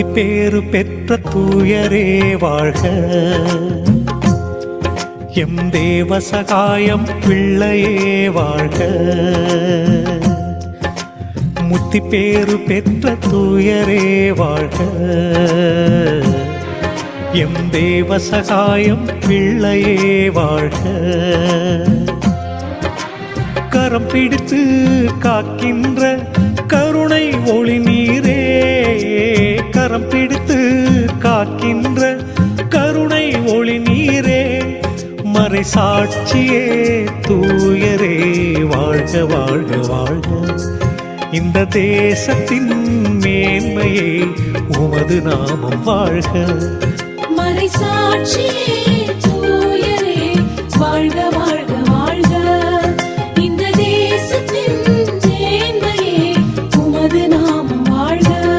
முத்தி பேறு பெற்ற தூயரே வாழ்க. எம் தேவ சகாயம் பிள்ளையே வாழ்க. முத்தி பேறு பெற்ற தூயரே வாழ்க. எம் தேவ சகாயம் பிள்ளையே வாழ்க. கரம் பிடித்து காக்கின்ற கருணை ஒளி நீர் கரம் பிடித்து காக்கின்ற கருணை ஒளி நீரே மறை சாட்சியே தூயரே வாழ்க வாழ்க வாழ்க. இந்த தேசத்தின் மேன்மையை உமது நாமம் வாழ்க. மறை சாட்சியே தூயரே வாழ்க வாழ்க வாழ்க. இந்த தேசத்தின் உமது நாமம் வாழ்க.